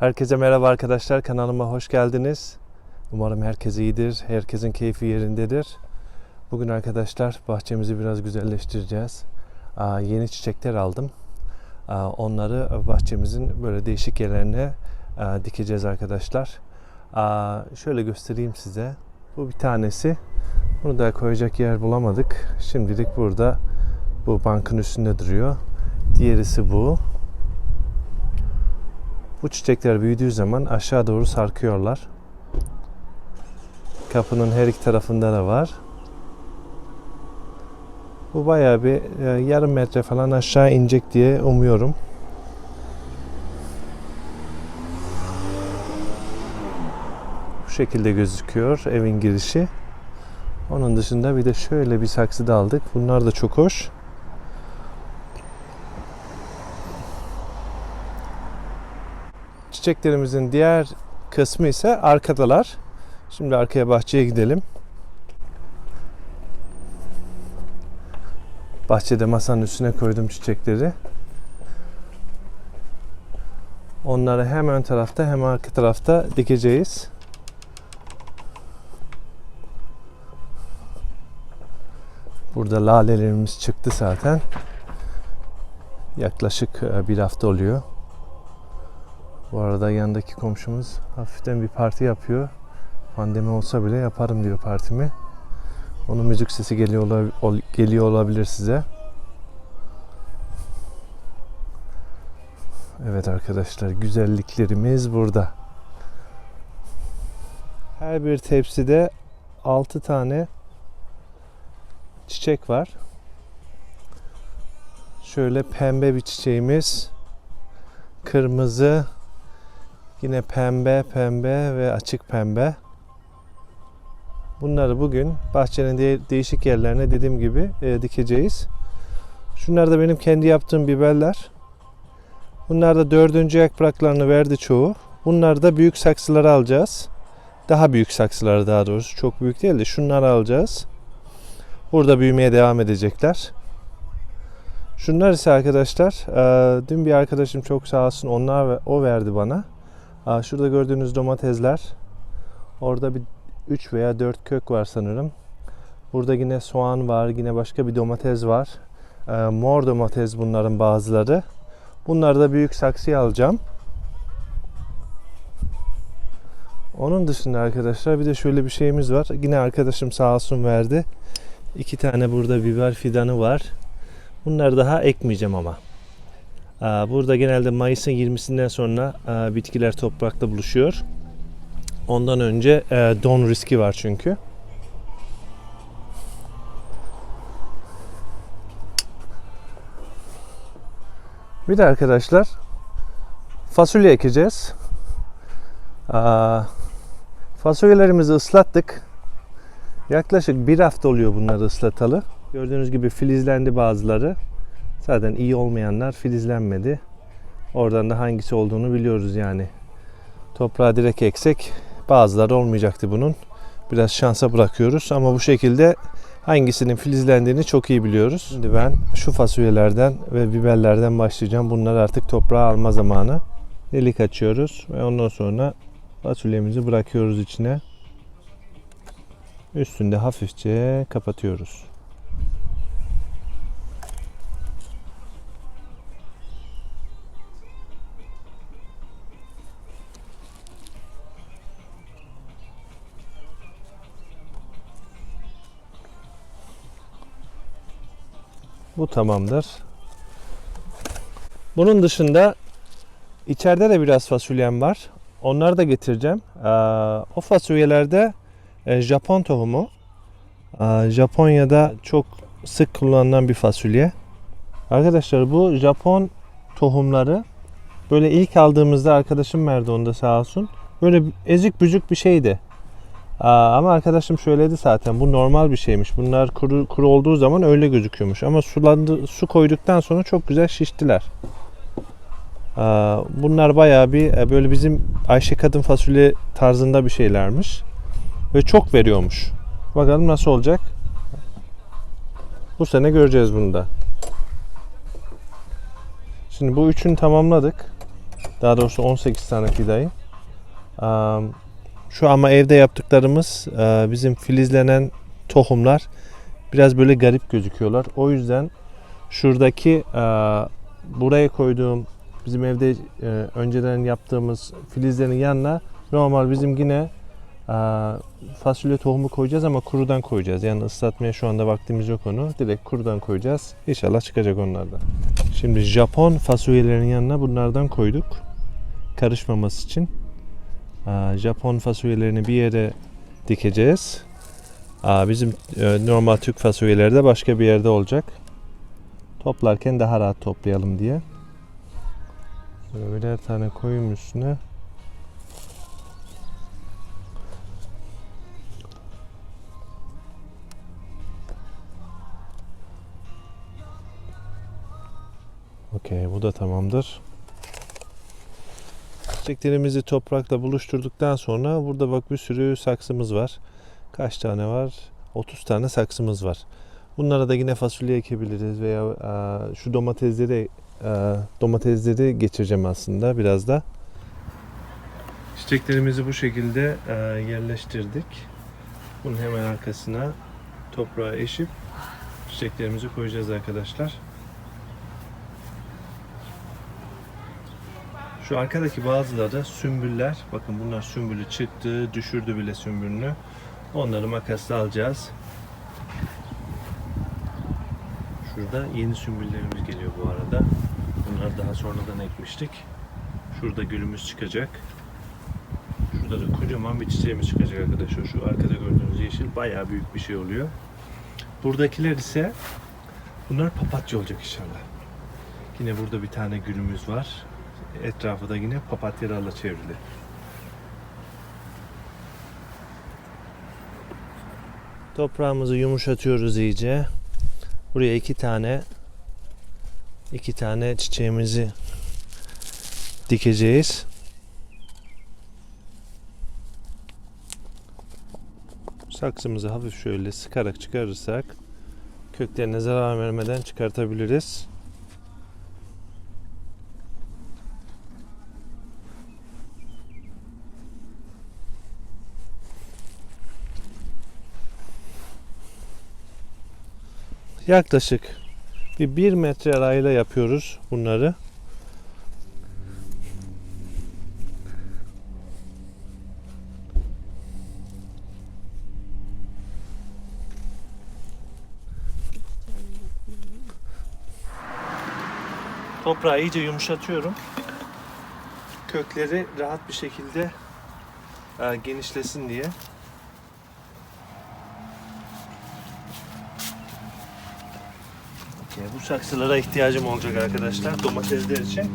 Herkese merhaba arkadaşlar. Kanalıma hoş geldiniz. Umarım herkes iyidir. Herkesin keyfi yerindedir. Bugün arkadaşlar bahçemizi biraz güzelleştireceğiz. Aa, yeni çiçekler aldım. Aa, onları bahçemizin böyle değişik yerlerine aa, dikeceğiz arkadaşlar. Aa, şöyle göstereyim size. Bu bir tanesi. Bunu da koyacak yer bulamadık. Şimdilik burada bu bankın üstünde duruyor. Diğerisi bu. Bu çiçekler büyüdüğü zaman aşağı doğru sarkıyorlar. Kapının her iki tarafında da var. Bu bayağı bir e, yarım metre falan aşağı inecek diye umuyorum. Bu şekilde gözüküyor evin girişi. Onun dışında bir de şöyle bir saksı da aldık. Bunlar da çok hoş. Çiçeklerimizin diğer kısmı ise arkadalar. Şimdi arkaya bahçeye gidelim. Bahçede masanın üstüne koydum çiçekleri. Onları hem ön tarafta hem arka tarafta dikeceğiz. Burada lalelerimiz çıktı zaten. Yaklaşık e, bir hafta oluyor. Bu arada yanındaki komşumuz hafiften bir parti yapıyor. Pandemi olsa bile yaparım diyor partimi. Onun müzik sesi geliyor, ola- ol- geliyor olabilir size. Evet arkadaşlar güzelliklerimiz burada. Her bir tepside 6 tane çiçek var. Şöyle pembe bir çiçeğimiz, kırmızı, Yine pembe, pembe ve açık pembe. Bunları bugün bahçenin de- değişik yerlerine dediğim gibi e, dikeceğiz. Şunlar da benim kendi yaptığım biberler. Bunlar da dördüncü yapraklarını verdi çoğu. Bunlar da büyük saksılara alacağız. Daha büyük saksıları daha doğrusu. Çok büyük değil de şunları alacağız. Burada büyümeye devam edecekler. Şunlar ise arkadaşlar, e, dün bir arkadaşım çok sağ olsun onlar o verdi bana. Şurada gördüğünüz domatesler. Orada bir 3 veya 4 kök var sanırım. Burada yine soğan var. Yine başka bir domates var. Ee, mor domates bunların bazıları. Bunları da büyük saksıya alacağım. Onun dışında arkadaşlar bir de şöyle bir şeyimiz var. Yine arkadaşım sağ olsun verdi. İki tane burada biber fidanı var. Bunları daha ekmeyeceğim ama. Aa, Burada genelde Mayıs'ın 20'sinden sonra e, bitkiler toprakta buluşuyor. Ondan önce e, don riski var çünkü. Bir de arkadaşlar fasulye ekeceğiz. Aa, Fasulyelerimizi ıslattık. Yaklaşık bir hafta oluyor bunları ıslatalı. Gördüğünüz gibi filizlendi bazıları. Zaten iyi olmayanlar filizlenmedi. Oradan da hangisi olduğunu biliyoruz yani. Toprağa direkt eksek bazıları olmayacaktı bunun. Biraz şansa bırakıyoruz ama bu şekilde hangisinin filizlendiğini çok iyi biliyoruz. Şimdi ben şu fasulyelerden ve biberlerden başlayacağım. Bunlar artık toprağa alma zamanı. Delik açıyoruz ve ondan sonra fasulyemizi bırakıyoruz içine. Üstünde hafifçe kapatıyoruz. Bu tamamdır. Bunun dışında içeride de biraz fasulyem var. Onları da getireceğim. Ee, o fasulyelerde e, Japon tohumu. Ee, Japonya'da çok sık kullanılan bir fasulye. Arkadaşlar bu Japon tohumları böyle ilk aldığımızda arkadaşım verdi onu da sağ olsun. Böyle ezik büzük bir şeydi. Aa, ama arkadaşım söyledi zaten bu normal bir şeymiş. Bunlar kuru, kuru olduğu zaman öyle gözüküyormuş. Ama sulandı, su koyduktan sonra çok güzel şiştiler. Aa, bunlar bayağı bir e, böyle bizim Ayşe kadın fasulye tarzında bir şeylermiş. Ve çok veriyormuş. Bakalım nasıl olacak. Bu sene göreceğiz bunu da. Şimdi bu üçünü tamamladık. Daha doğrusu 18 tane fidayı. Am, Şu ama evde yaptıklarımız e, bizim filizlenen tohumlar biraz böyle garip gözüküyorlar. O yüzden şuradaki e, buraya koyduğum bizim evde e, önceden yaptığımız filizlerin yanına normal bizim yine fasulye tohumu koyacağız ama kurudan koyacağız. Yani ıslatmaya şu anda vaktimiz yok onu. Direkt kurudan koyacağız. İnşallah çıkacak onlardan. Şimdi Japon fasulyelerinin yanına bunlardan koyduk. Karışmaması için. Aa, Japon fasulyelerini bir yere dikeceğiz. Bizim e, normal Türk fasulyeleri de başka bir yerde olacak. Toplarken daha rahat toplayalım diye. Böyle birer tane koyayım üstüne. Okey bu da tamamdır. Çiçeklerimizi toprakla buluşturduktan sonra burada bak bir sürü saksımız var. Kaç tane var? 30 tane saksımız var. Bunlara da yine fasulye ekebiliriz veya e, şu domatesleri e, domatesleri geçireceğim aslında biraz da. Çiçeklerimizi bu şekilde e, yerleştirdik. Bunun hemen arkasına toprağa eşip çiçeklerimizi koyacağız arkadaşlar. Şu arkadaki bazıları sümbüller. Bakın bunlar sümbülü çıktı. Düşürdü bile sümbülünü. Onları makasla alacağız. Şurada yeni sümbüllerimiz geliyor bu arada. Bunları daha sonradan ekmiştik. Şurada gülümüz çıkacak. Şurada da kocaman bir çiçeğimiz çıkacak arkadaşlar. Şu arkada gördüğünüz yeşil bayağı büyük bir şey oluyor. Buradakiler ise bunlar papatya olacak inşallah. Yine burada bir tane gülümüz var. Etrafı da yine papatyalarla çevrili. Toprağımızı yumuşatıyoruz iyice. Buraya iki tane iki tane çiçeğimizi dikeceğiz. Saksımızı hafif şöyle sıkarak çıkarırsak köklerine zarar vermeden çıkartabiliriz. Yaklaşık bir 1 metre arayla yapıyoruz bunları. Toprağı iyice yumuşatıyorum. Kökleri rahat bir şekilde e, genişlesin diye. Okey, bu saksılara ihtiyacım olacak arkadaşlar domatesler için.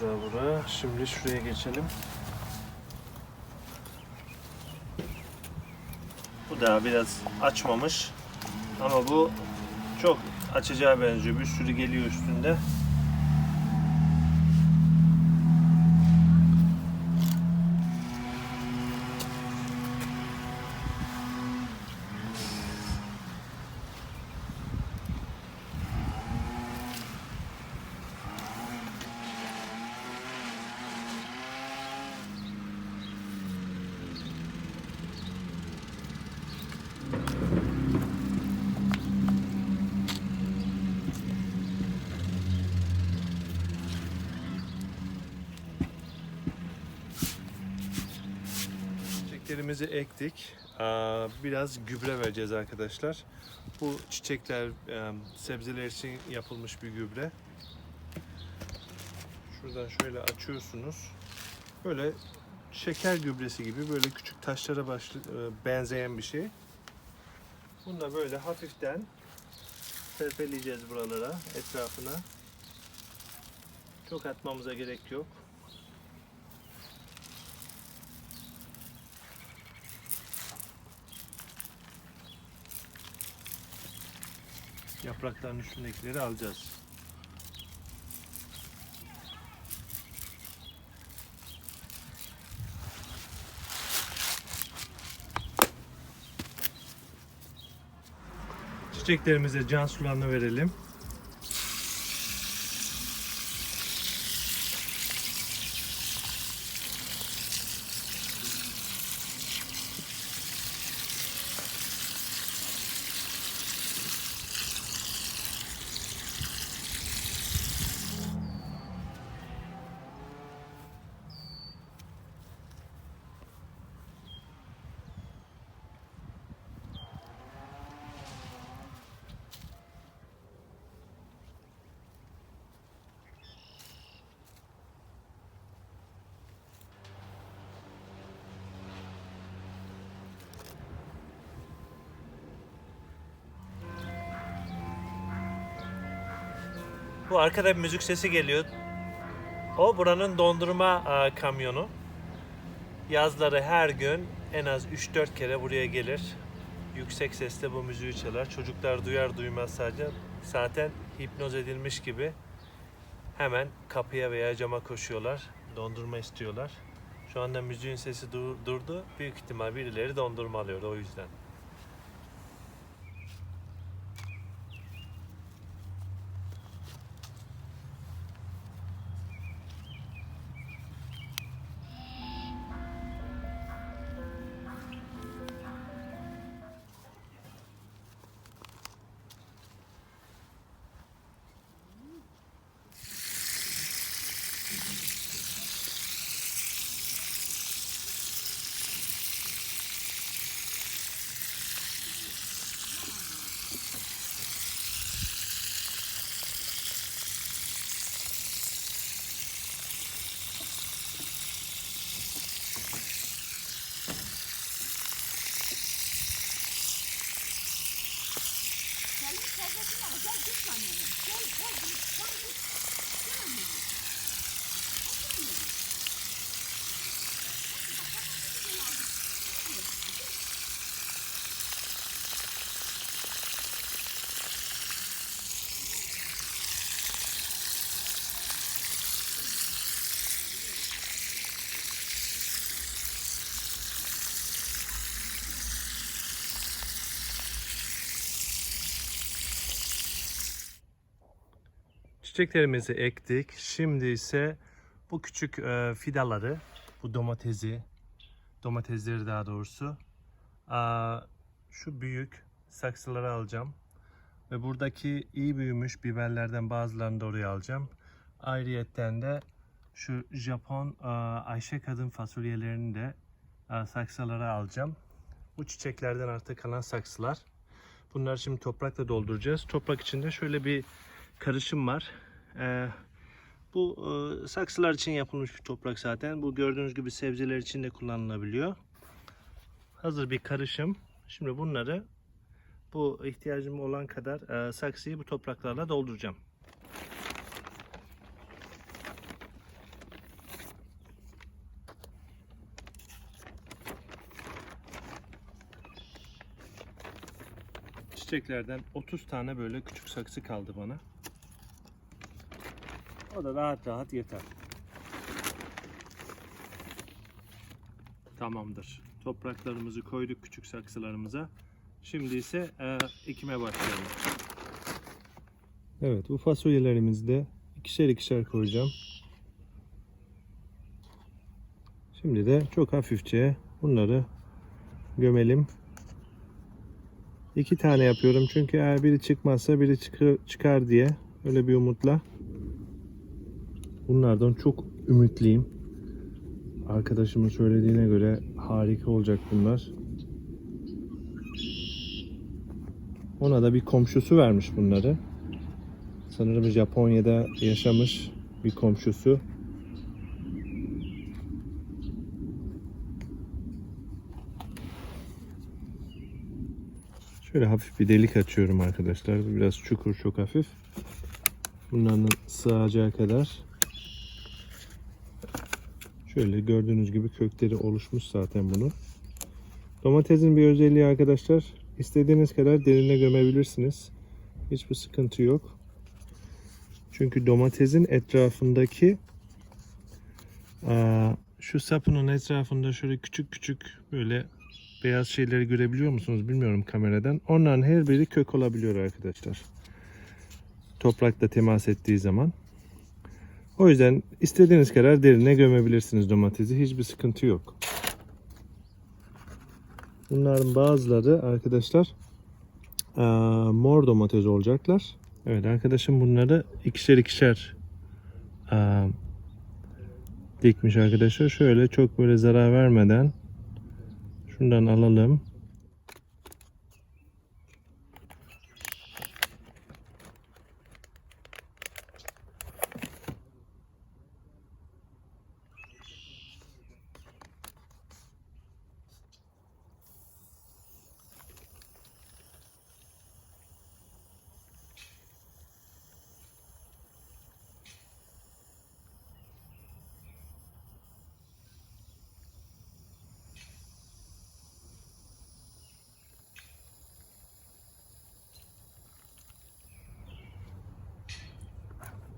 Bura bura. Şimdi şuraya geçelim. Bu daha biraz açmamış. Ama bu çok açacağı benziyor. Bir sürü geliyor üstünde. Çiçeklerimizi ektik. Biraz gübre vereceğiz arkadaşlar. Bu çiçekler, e, sebzeler için yapılmış bir gübre. Şuradan şöyle açıyorsunuz. Böyle şeker gübresi gibi böyle küçük taşlara e, benzeyen bir şey. Bunu da böyle hafiften serpeleyeceğiz buralara, etrafına. Çok atmamıza gerek yok. yaprakların üstündekileri alacağız. Çiçeklerimize can sularını verelim. Bu arkada bir müzik sesi geliyor. O buranın dondurma e, kamyonu. Yazları her gün en az 3-4 kere buraya gelir. Yüksek sesle bu müziği çalar. Çocuklar duyar duymaz sadece zaten hipnoz edilmiş gibi hemen kapıya veya cama koşuyorlar. Dondurma istiyorlar. Şu anda müziğin sesi dur- durdu. Büyük ihtimal birileri dondurma alıyor o yüzden. Çiçeklerimizi ektik. Şimdi ise bu küçük e, fidaları, bu domatesi, domatesleri daha doğrusu, aa, şu büyük saksıları alacağım. Ve buradaki iyi büyümüş biberlerden bazılarını da oraya alacağım. Ayrıyetten de şu Japon aa, Ayşe kadın fasulyelerini de aa, saksılara alacağım. Bu çiçeklerden artık kalan saksılar. Bunları şimdi toprakla dolduracağız. Toprak içinde şöyle bir karışım var. Ee, bu e, saksılar için yapılmış bir toprak zaten. Bu gördüğünüz gibi sebzeler için de kullanılabiliyor. Hazır bir karışım. Şimdi bunları bu ihtiyacım olan kadar e, saksıyı bu topraklarla dolduracağım. Çiçeklerden 30 tane böyle küçük saksı kaldı bana. O da rahat rahat yeter. Tamamdır. Topraklarımızı koyduk küçük saksılarımıza. Şimdi ise e, ekime başlayalım. Evet bu fasulyelerimizi de ikişer ikişer koyacağım. Şimdi de çok hafifçe bunları gömelim. İki tane yapıyorum çünkü eğer biri çıkmazsa biri çıkar, çıkar diye öyle bir umutla. Bunlardan çok ümitliyim. Arkadaşımın söylediğine göre harika olacak bunlar. Ona da bir komşusu vermiş bunları. Sanırım Japonya'da yaşamış bir komşusu. Şöyle hafif bir delik açıyorum arkadaşlar. Biraz çukur çok hafif. Bunların sığacağı kadar. Şöyle gördüğünüz gibi kökleri oluşmuş zaten bunun. Domatesin bir özelliği arkadaşlar. istediğiniz kadar derine gömebilirsiniz. Hiçbir sıkıntı yok. Çünkü domatesin etrafındaki şu sapının etrafında şöyle küçük küçük böyle beyaz şeyleri görebiliyor musunuz bilmiyorum kameradan. Onların her biri kök olabiliyor arkadaşlar. Toprakla temas ettiği zaman. O yüzden istediğiniz kadar derine gömebilirsiniz domatesi. Hiçbir sıkıntı yok. Bunların bazıları arkadaşlar mor domates olacaklar. Evet arkadaşım bunları ikişer ikişer dikmiş arkadaşlar. Şöyle çok böyle zarar vermeden şundan alalım.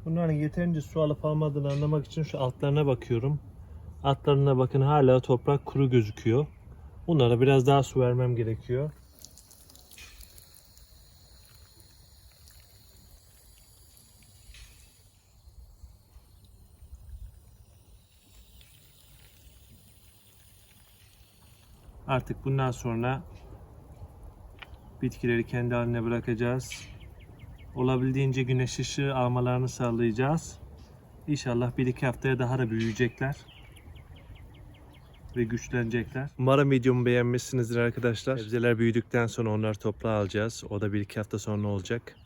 Bunların yeterince su alıp almadığını anlamak için şu altlarına bakıyorum. Altlarına bakın hala toprak kuru gözüküyor. Bunlara biraz daha su vermem gerekiyor. Artık bundan sonra bitkileri kendi haline bırakacağız. Olabildiğince güneş ışığı almalarını sağlayacağız. İnşallah bir iki haftaya daha da büyüyecekler. Ve güçlenecekler. Umarım videomu beğenmişsinizdir arkadaşlar. Sebzeler büyüdükten sonra onları toprağa alacağız. O da bir iki hafta sonra olacak.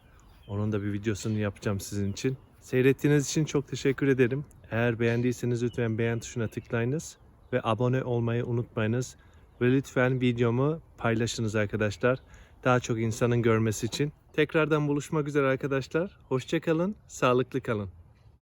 Onun da bir videosunu yapacağım sizin için. Seyrettiğiniz için çok teşekkür ederim. Eğer beğendiyseniz lütfen beğen tuşuna tıklayınız. Ve abone olmayı unutmayınız. Ve lütfen videomu paylaşınız arkadaşlar. Daha çok insanın görmesi için. Tekrardan buluşmak üzere arkadaşlar. Hoşçakalın, sağlıklı kalın.